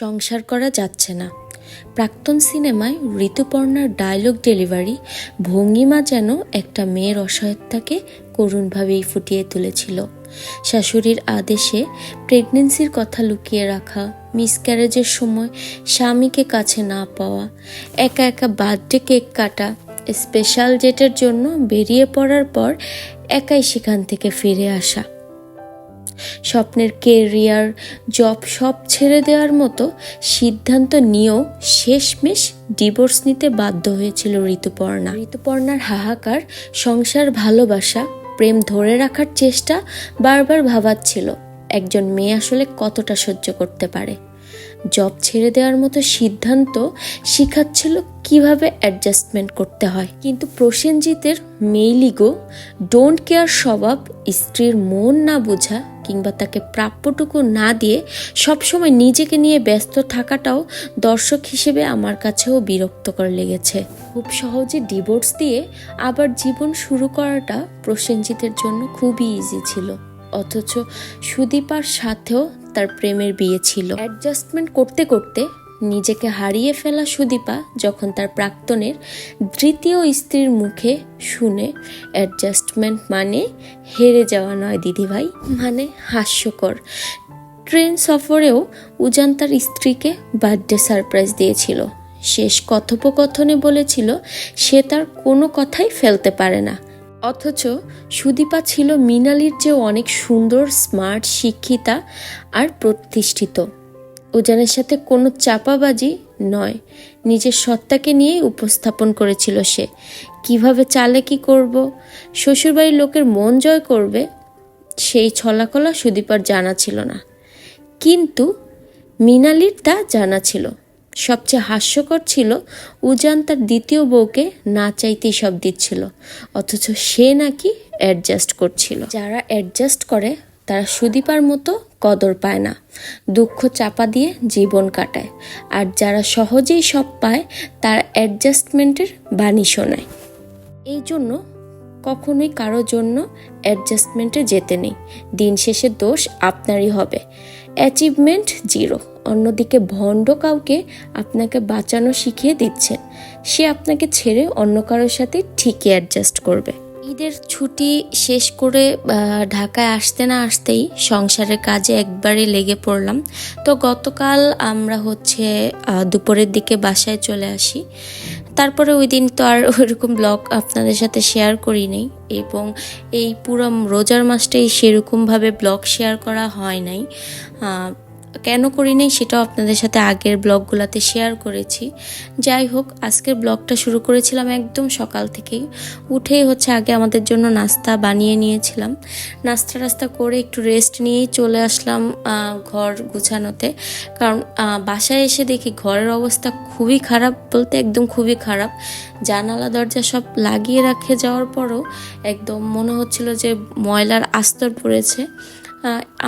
সংসার করা যাচ্ছে না। প্রাক্তন সিনেমায় ঋতুপর্ণার ডায়লগ ডেলিভারি ভঙ্গিমা যেন একটা মেয়ের অসহায়তাকে করুণভাবেই ফুটিয়ে তুলেছিল। শাশুড়ির আদেশে প্রেগনেন্সির কথা লুকিয়ে রাখা, মিসক্যারেজের সময় স্বামীকে কাছে না পাওয়া, একা একা বার্থডে কেক কাটা, স্পেশাল জেটের জন্য বেরিয়ে পড়ার পর একাই সেখান থেকে ফিরে আসা। স্বপ্নের কেরিয়ার, জব সব ছেড়ে দেওয়ার মতো সিদ্ধান্ত নিয়েও শেষমেশ ডিভোর্স নিতে বাধ্য হয়েছিল ঋতুপর্ণা। ঋতুপর্ণার হাহাকার, সংসার ভালোবাসা, প্রেম ধরে রাখার চেষ্টা বারবার ভাবাচ্ছিল একজন মেয়ে আসলে কতটা সহ্য করতে পারে। জব ছেড়ে দেওয়ার মতো সিদ্ধান্ত শিখাচ্ছিল কীভাবে অ্যাডজাস্টমেন্ট করতে হয়। কিন্তু প্রসেনজিতের মেইলিগো ডোন্ট কেয়ার স্বভাব স্ত্রীর মন না বোঝা কিংবা তাকে প্রাপ্যটুকু না দিয়ে সবসময় নিজেকে নিয়ে ব্যস্ত থাকাটাও দর্শক হিসেবে আমার কাছেও বিরক্তকর লেগেছে। খুব সহজে ডিভোর্স দিয়ে আবার জীবন শুরু করাটা প্রসেনজিতের জন্য খুবই ইজি ছিল। অথচ সুদীপার সাথেও তার প্রেমের বিয়ে ছিল। অ্যাডজাস্টমেন্ট করতে করতে নিজেকে হারিয়ে ফেলা সুদীপা যখন তার প্রাক্তনের দ্বিতীয় স্ত্রীর মুখে শুনে অ্যাডজাস্টমেন্ট মানে হেরে যাওয়া নয় দিদিভাই মানে হাস্যকর। ট্রেন সফরেও উজান তার স্ত্রীকে বার্থডে সারপ্রাইজ দিয়েছিল। শেষ কথোপকথনে বলেছিল, সে তার কোনো কথাই ফেলতে পারে না। অথচ সুদীপা ছিল মিনালির চেয়েও অনেক সুন্দর স্মার্ট শিক্ষিতা আর প্রতিষ্ঠিত। উজানের সাথে কোনো চাপাবাজি নয়। নিজের সত্তাকে নিয়েই উপস্থাপন করেছিল সে। কীভাবে চালে কি করব? শ্বশুরবাড়ির লোকের মন জয় করবে? সেই ছলাকলা সুদীপার জানা ছিল না। কিন্তু মিনালির তা জানা ছিল। সবচেয়ে হাস্যকর ছিল, উজান তার দ্বিতীয় বউকে না চাইতেই সব দিচ্ছিল। অথচ সে নাকি অ্যাডজাস্ট করছিল। যারা অ্যাডজাস্ট করে তারা সুদীপার মতো কদর পায় না, দুঃখ চাপা দিয়ে জীবন কাটায়। আর যারা সহজেই সব পায়, তারা অ্যাডজাস্টমেন্টের বাণী শোনায়। এই জন্য কখনোই কারও জন্য অ্যাডজাস্টমেন্টে যেতে নেই। দিন শেষে দোষ আপনারই হবে। Achievement zero. অন্যদিকে ভণ্ড কাউকে আপনাকে বাঁচানো শিখিয়ে দিচ্ছেন। সে আপনাকে ছেড়ে অন্য কারোর সাথে ঠিকই অ্যাডজাস্ট করবে। ঈদের ছুটি শেষ করে ঢাকায় আসতে না আসতেই সংসারের কাজে একবারে লেগে পড়লাম। তো গতকাল আমরা হচ্ছে দুপুরের দিকে বাসায় চলে আসি। তারপরে ওই দিন তো আর ওইরকম ব্লগ আপনাদের সাথে শেয়ার করি নাই এবং এই পুরো রোজার মাসটাই সেরকমভাবে ব্লগ শেয়ার করা হয় নাই। কেন করি নাই সেটাও আপনাদের সাথে আগের ব্লগগুলোতে শেয়ার করেছি। যাই হোক, আজকের ব্লগটা শুরু করেছিলাম একদম সকাল থেকেই। উঠেই হচ্ছে আগে আমাদের জন্য নাস্তা বানিয়ে নিয়েছিলাম। নাস্তা টাস্তা করে একটু রেস্ট নিয়েই চলে আসলাম ঘর গুছানোতে। কারণ বাসায় এসে দেখি ঘরের অবস্থা খুবই খারাপ বলতে একদম খুবই খারাপ। জানালা, দরজা সব লাগিয়ে রাখে যাওয়ার পরও একদম মনে হচ্ছিল যে ময়লার আস্তর পড়েছে।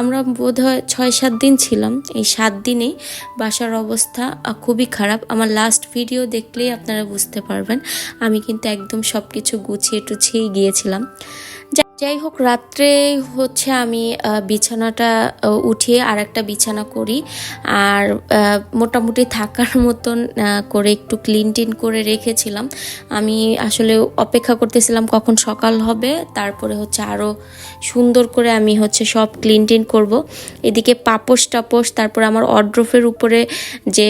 আমরা বোধ হয় ছয়, সাত দিন ছিলাম। এই সাত দিনেই বাসার অবস্থা খুবই খারাপ। আমার লাস্ট ভিডিও দেখলেই আপনারা বুঝতে পারবেন। আমি কিন্তু একদম সব কিছু গুছিয়ে টুছিয়েই গিয়েছিলাম। যাই হোক, রাত্রে হচ্ছে আমি বিছানাটা উঠিয়ে আর একটা বিছানা করি। আর মোটামুটি থাকার মতন করে একটু ক্লিন টিন করে রেখেছিলাম। আমি আসলে অপেক্ষা করতেছিলাম কখন সকাল হবে। তারপরে হচ্ছে আরও সুন্দর করে আমি হচ্ছে সব ক্লিন টিন করব। এদিকে পাপোশ টাপোশ, তারপর আমার অড্রফের উপরে যে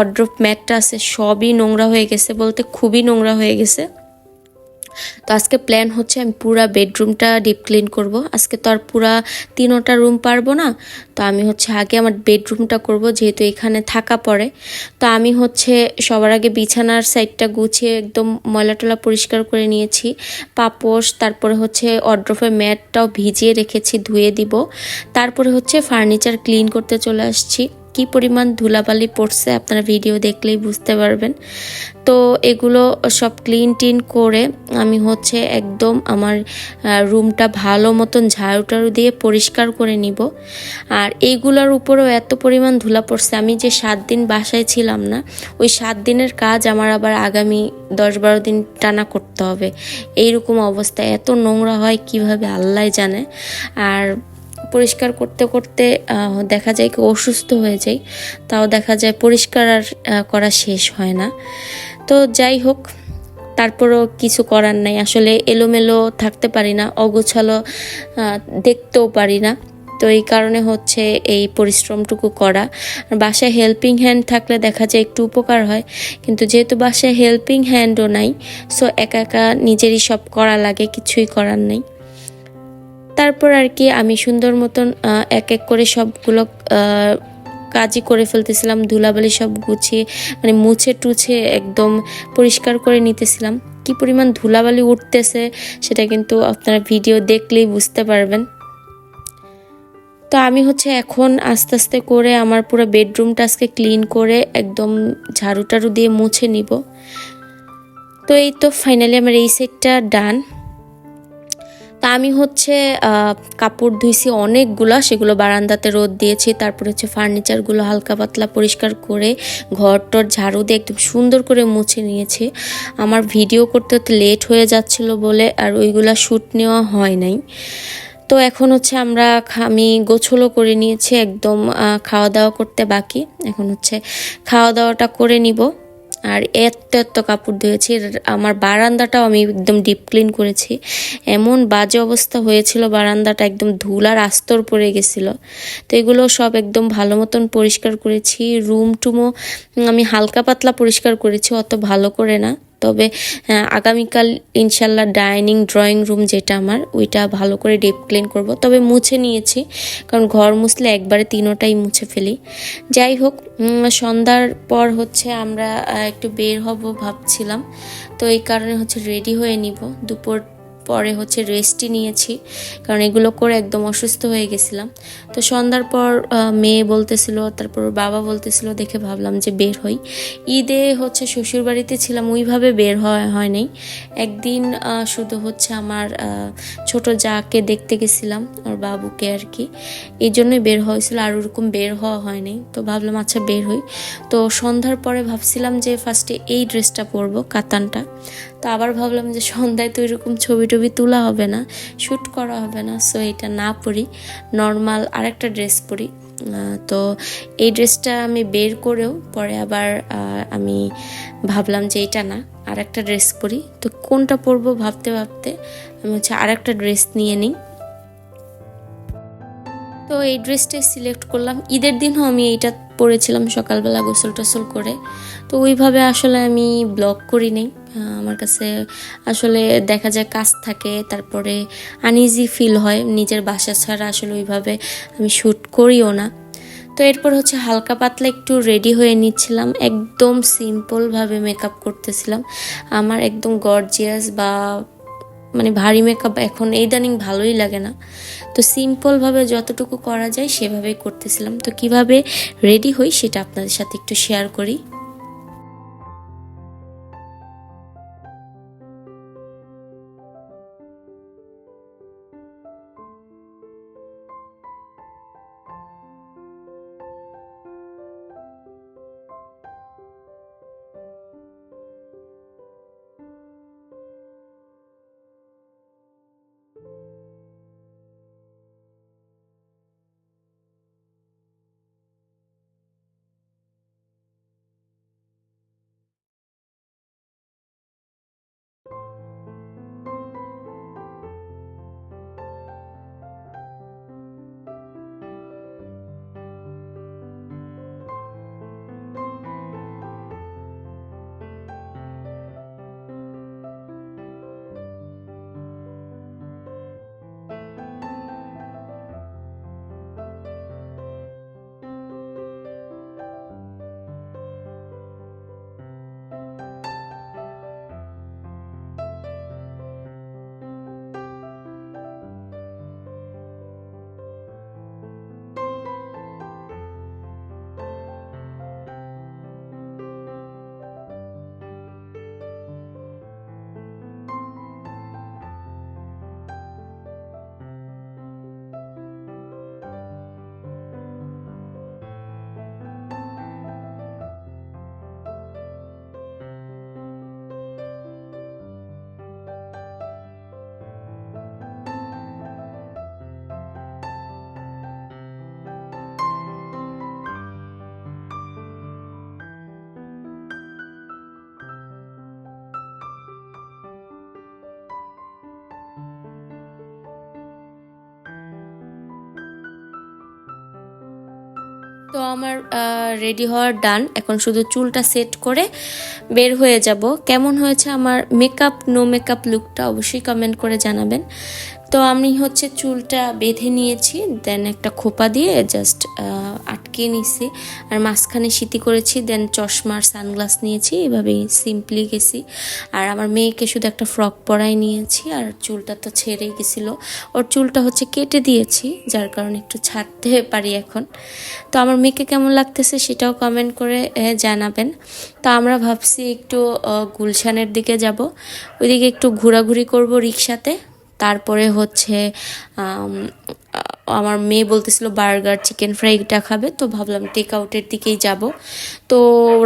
অড্রফ ম্যাটটা আছে, সবই নোংরা হয়ে গেছে বলতে খুবই নোংরা হয়ে গেছে। তো আজকে প্ল্যান হচ্ছে আমি পুরা বেডরুমটা ডিপ ক্লিন করব। আজকে তো আর পুরা তিনোটা রুম পারব না, তো আমি হচ্ছে আগে আমার বেডরুমটা করব, যেহেতু এখানে থাকা পড়ে তো আমি হচ্ছে সবার আগে বিছানার সাইডটা গুছিয়ে একদম ময়লা টলা পরিষ্কার করে নিয়েছি, পাপোশ, তারপরে হচ্ছে অড্রফের ম্যাটটাও ভিজিয়ে রেখেছি, ধুয়ে দিব। তারপরে হচ্ছে ফার্নিচার ক্লিন করতে চলে আসছি। কি পরিমাণ ধুলাবালি পড়ছে আপনারা ভিডিও দেখলেই বুঝতে পারবেন। তো এগুলো সব ক্লিন টিন করে আমি হচ্ছে একদম আমার রুমটা ভালো মতন ঝাড়ু টাড়ু দিয়ে পরিষ্কার করে নিব। আর এইগুলোর উপরেও এত পরিমাণ ধুলা পড়ছে, আমি যে সাত দিন বাসায় ছিলাম না, ওই সাত দিনের কাজ আমার আবার আগামী দশ বারো দিন টানা করতে হবে। এইরকম অবস্থা, এত নোংরা হয় কীভাবে আল্লাহ জানে। আর পরিষ্কার করতে করতে দেখা যায় কি অসুস্থ হয়ে যাই তাও দেখা যায় পরিষ্কার আর করা শেষ হয় না। তো যাই হোক, তারপরও কিছু করার নাই। আসলে এলোমেলো থাকতে পারি না, অগোছালো দেখতেও পারি না। তো এই কারণে হচ্ছে এই পরিশ্রমটুকু করা। আর বাসায় হেল্পিং হ্যান্ড থাকলে দেখা যায় একটু উপকার হয়। কিন্তু যেহেতু বাসায় হেল্পিং হ্যান্ডও নাই সো একা একা নিজেরই সব করা লাগে, কিছুই করার নেই। তারপর আর কি আমি সুন্দর মতন এক এক করে সবগুলো কাজই করে ফেলতেছিলাম, ধুলাবালি সব গুছিয়ে মানে মুছে টুছে একদম পরিষ্কার করে নিতেছিলাম। কি পরিমাণ ধুলাবালি উঠতেছে সেটা কিন্তু আপনারা ভিডিও দেখলেই বুঝতে পারবেন। তো আমি হচ্ছে এখন আস্তে আস্তে করে আমার পুরো বেডরুমটা আজকে ক্লিন করে একদম ঝাড়ু টাড়ু দিয়ে মুছে নিব। তো এই তো ফাইনালি আমার এই সেটটা ডান। তা আমি হচ্ছে কাপড় ধুইছি অনেকগুলা, সেগুলো বারান্দাতে রোদ দিয়েছি, তারপর হচ্ছে ফার্নিচারগুলো হালকা পাতলা পরিষ্কার করে ঘর টর ঝাড়ু দিয়ে একদম সুন্দর করে মুছে নিয়েছি। আমার ভিডিও করতে হতে লেট হয়ে যাচ্ছিল বলে আর ওইগুলা শ্যুট নেওয়া হয় নাই। তো এখন হচ্ছে আমরা আমি গোছলও করে নিয়েছি, একদম খাওয়া দাওয়া করতে বাকি। এখন হচ্ছে খাওয়া দাওয়াটা করে নিব। আর এত এত কাপড় ধুয়েছি। আমার বারান্দাটাও আমি একদম ডিপ ক্লিন করেছি। এমন বাজে অবস্থা হয়েছিল, বারান্দাটা একদম ধুলার আস্তর পড়ে গেছিল। তো এগুলো সব একদম ভালো মতন পরিষ্কার করেছি। রুম টুমও আমি হালকা পাতলা পরিষ্কার করেছি, অত ভালো করে না। তবে আগামীকাল ইনশাল্লাহ ডাইনিং ড্রয়িং রুম যেটা আমার, ওইটা ভালো করে ডিপ ক্লিন করব। তবে মুছে নিয়েছি, কারণ ঘর মুছলে একবারে তিনোটাই মুছে ফেলি। যাই হোক সন্ধ্যার পর হচ্ছে আমরা একটু বের হব ভাবছিলাম। তো এই কারণে হচ্ছে রেডি হয়ে নিব। দুপুর পরে হচ্ছে রেস্টই নিয়েছি। কারণ এগুলো করে একদম অসুস্থ হয়ে গেছিলাম। তো সন্ধ্যার পর মেয়ে বলতেছিল, তারপর বাবা বলতেছিল, দেখে ভাবলাম যে বের হই। ঈদে হচ্ছে শ্বশুর বাড়িতে ছিলাম, ওইভাবে বের হওয়া হয় নাই একদিন শুধু হচ্ছে আমার ছোট যাকে দেখতে গেছিলাম, ওর বাবুকে আর কি। এই জন্যই বের হয়েছিল, আর ওরকম বের হওয়া হয় নাই তো ভাবলাম আচ্ছা বের হই। তো সন্ধ্যার পরে ভাবছিলাম যে ফার্স্টে এই ড্রেসটা পরবো, কাতানটা। তো আবার ভাবলাম যে সন্ধ্যায় তো এরকম ছবি টবি তোলা হবে না, শ্যুট করা হবে না সো এটা না পরি নর্মাল আরেকটা ড্রেস পরি। তো এই ড্রেসটা আমি বের করেও পরে আবার আমি ভাবলাম যে এটা না, আরেকটা ড্রেস পরি। তো কোনটা পরবো ভাবতে ভাবতে আমি হচ্ছে আরেকটা ড্রেস নিয়ে নিই। তো এই ড্রেসটাই সিলেক্ট করলাম। ঈদের দিনও আমি এইটা পরেছিলাম সকালবেলা গোসল টোসল করে। তো ওইভাবে আসলে আমি ব্লগ করি নেই আমার কাছে আসলে দেখা যায় কাজ থাকে, তারপরে আনইজি ফিল হয়। নিজের বাসা ছাড়া আসলে ওইভাবে আমি শ্যুট করিও না। তো এরপর হচ্ছে হালকা পাতলা একটু রেডি হয়ে নিচ্ছিলাম। একদম সিম্পলভাবে মেকআপ করতেছিলাম। আমার একদম গর্জিয়াস বা মানে ভারী মেকআপ এখন এই দানিং ভালোই লাগে না। তো সিম্পলভাবে যতটুকু করা যায় সেভাবেই করতেছিলাম। তো কীভাবে রেডি হই সেটা আপনাদের সাথে একটু শেয়ার করি। তো আমার রেডি হওয়ার ডান এখন শুধু চুলটা সেট করে বের হয়ে যাব। কেমন হয়েছে আমার মেকআপ নো মেকআপ লুকটা অবশ্যই কমেন্ট করে জানাবেন। তো আমি হচ্ছে চুলটা বেঁধে নিয়েছি দেন একটা খোপা দিয়ে জাস্ট আটকে নিছি আর মাঝখানে সিটি করেছি দেন চশমার সানগ্লাস নিয়েছি, এভাবেই সিম্পলি গেছি। আর আমার মেয়েকে শুধু একটা ফ্রক পরাই নিয়েছি, আর চুলটা তো ছেড়েই গেছিল। ওর চুলটা হচ্ছে কেটে দিয়েছি, যার কারণে একটু ছাড়তে পারি এখন। তো আমার মেয়েকে কেমন লাগতেছে সেটাও কমেন্ট করে জানাবেন। তো আমরা ভাবছি একটু গুলশানের দিকে যাব। ওইদিকে একটু ঘোরাঘুরি করব রিক্সাতে। তারপরে হচ্ছে আমার মেয়ে বলতেছিল বার্গার, চিকেন ফ্রাইটা খাবে, তো ভাবলাম টেক আউটের দিকেই যাব। তো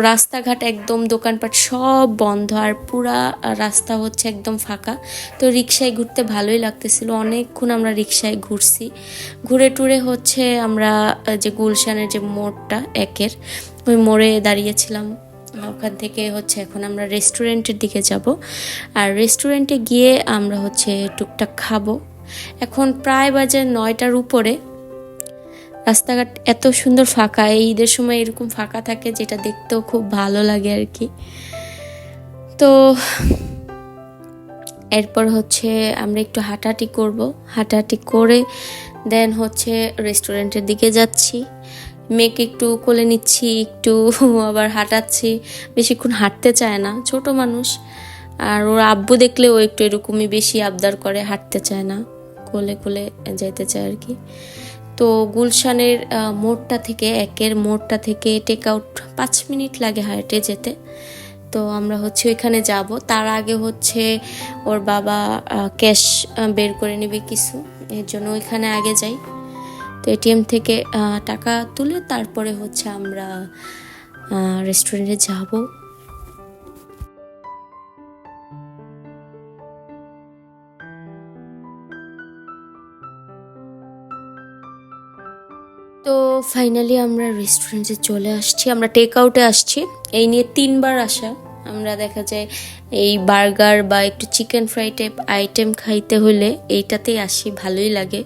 রাস্তাঘাট একদম দোকানপাট সব বন্ধ, আর পুরা রাস্তা হচ্ছে একদম ফাঁকা। তো রিক্সায় ঘুরতে ভালোই লাগতেছিল, অনেকক্ষণ আমরা রিক্সায় ঘুরছি। ঘুরে টুরে হচ্ছে আমরা যে গুলশানের যে মোড়টা একের, ওই মোড়ে দাঁড়িয়েছিলাম। ওখান থেকে হচ্ছে এখন আমরা রেস্টুরেন্টের দিকে যাব। আর রেস্টুরেন্টে গিয়ে আমরা হচ্ছে টুকটাক খাব। এখন প্রায় বাজে নয়টার উপরে। রাস্তাঘাট এত সুন্দর ফাঁকা, এই ঈদের সময় এরকম ফাঁকা থাকে যেটা দেখতেও খুব ভালো লাগে আর কি। তো এরপর হচ্ছে আমরা একটু হাঁটাহাঁটি করব। হাঁটাহাঁটি করে দেন হচ্ছে রেস্টুরেন্টের দিকে যাচ্ছি। মেয়েকে একটু কোলে নিচ্ছি, একটু আবার হাঁটাচ্ছি। বেশিক্ষণ হাঁটতে চায় না, ছোট মানুষ। আর ওর আব্বু দেখলে ও একটু এরকমই বেশি আবদার করে, হাঁটতে চায় না। কোলে কোলে যেতে চায় আর কি। তো গুলশানের মোড়টা থেকে, একের মোড়টা থেকে টেক আউট পাঁচ মিনিট লাগে হাঁটে যেতে। তো আমরা হচ্ছে ওইখানে যাব। তার আগে হচ্ছে ওর বাবা ক্যাশ বের করে নেবে কিছু। এর জন্য ওইখানে আগে যাই। তো এটিএম থেকে টাকা তুলে তারপরে হচ্ছে আমরা রেস্টুরেন্টে যাব। তো ফাইনালি আমরা রেস্টুরেন্টে চলে আসছি, আমরা টেক আউটে আসছি। এই নিয়ে তিনবার আসা। আমরা দেখা যায় এই বার্গার বা একটু চিকেন ফ্রাই টাইপ আইটেম খাইতে হলে এইটাতেই আসি, ভালোই লাগে।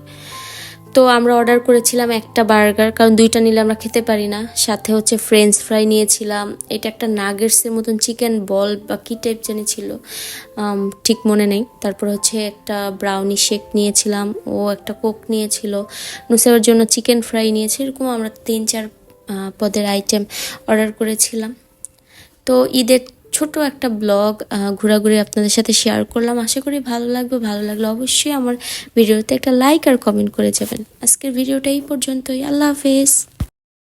তো আমরা অর্ডার করেছিলাম একটা বার্গার কারণ দুইটা নিলে আমরা খেতে পারি না। সাথে হচ্ছে ফ্রেঞ্চ ফ্রাই নিয়েছিলাম। এটা একটা নাগেটসের মতন চিকেন বল বা কী টাইপ জানি ছিল ঠিক মনে নেই। তারপর হচ্ছে একটা ব্রাউনি শেক নিয়েছিলাম, ও একটা কোক নিয়েছিল। নুসেবের জন্য চিকেন ফ্রাই নিয়েছি, এরকম আমরা তিন চার পদের আইটেম অর্ডার করেছিলাম। তো ঈদের ছোট একটা ব্লগ ঘোরাঘুরি আপনাদের সাথে শেয়ার করলাম। আশা করি ভালো লাগবে, ভালো লাগলে অবশ্যই আমার ভিডিওতে একটা লাইক আর কমেন্ট করে যাবেন। আজকের ভিডিওটা এই পর্যন্তই। আল্লাহ হাফেজ।